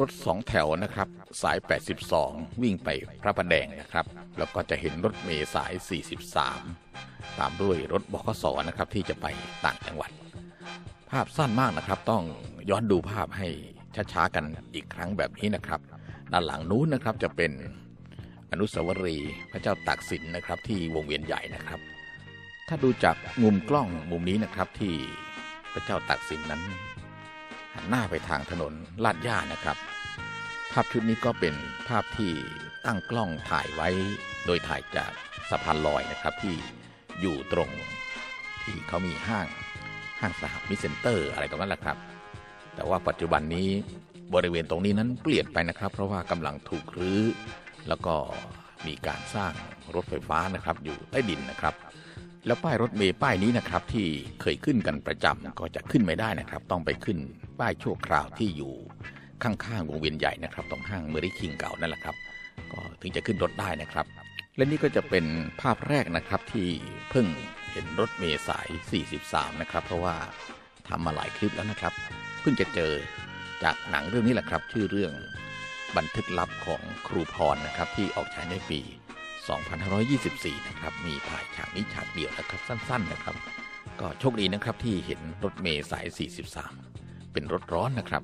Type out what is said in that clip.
รถสองแถวนะครับ สาย 82 วิ่งไปพระประแดงนะครับ แล้วก็จะเห็นรถเมล์สาย 43 ตามด้วยรถบขสนะครับที่จะไปต่างจังหวัด ภาพสั้นมากนะครับ ต้องย้อนดูภาพให้ช้าๆกันอีกครั้งแบบนี้นะครับ ด้านหลังนู้นนะครับจะเป็นอนุสาวรีย์พระเจ้าตากสินนะครับ ที่วงเวียนใหญ่นะครับ ถ้าดูจากมุมกล้องมุมนี้นะครับที่พระเจ้าตากสินนั้น หันหน้าไปทางถนนลาดย่านะครับ ภาพชุดนี้ก็เป็นภาพที่ตั้งกล้องถ่ายไว้ โดยถ่ายจากสะพานลอยนะครับที่อยู่ตรงที่เขามีห้างห้างสหมิเซ็นเตอร์อะไรตรงนั้นแหละครับ แต่ว่าปัจจุบันนี้บริเวณตรงนี้นั้นเปลี่ยนไปนะครับ เพราะว่ากำลังถูกรื้อแล้วก็มีการสร้างรถไฟฟ้านะครับอยู่ใต้ดินนะครับ แล้วป้ายรถเมล์ป้ายนี้นะครับ ที่เคยขึ้นกันประจำก็จะขึ้นไม่ได้นะครับ ต้องไปขึ้นป้ายชั่วคราวที่อยู่ข้างๆวงเวียนใหญ่นะครับตรงห้างเมอริคิงเก่านั่นแหละครับ ก็ถึงจะขึ้นรถได้นะครับ และนี่ก็จะเป็นภาพแรกนะครับที่เพิ่งเห็นรถเมล์สาย 43 นะครับ เพราะว่าทำมาหลายคลิปแล้วนะครับ เพิ่งจะเจอจากหนังเรื่องนี้แหละครับ ชื่อเรื่องบันทึกลับของครูพรนะครับ ที่ออกฉายในปี 2524 นะครับ มีถ่ายฉากนี้ฉากเดียวนะครับ สั้น ๆ นะครับ ก็โชคดีนะครับที่เห็นรถเมย์สาย 43 เป็นรถร้อนนะครับ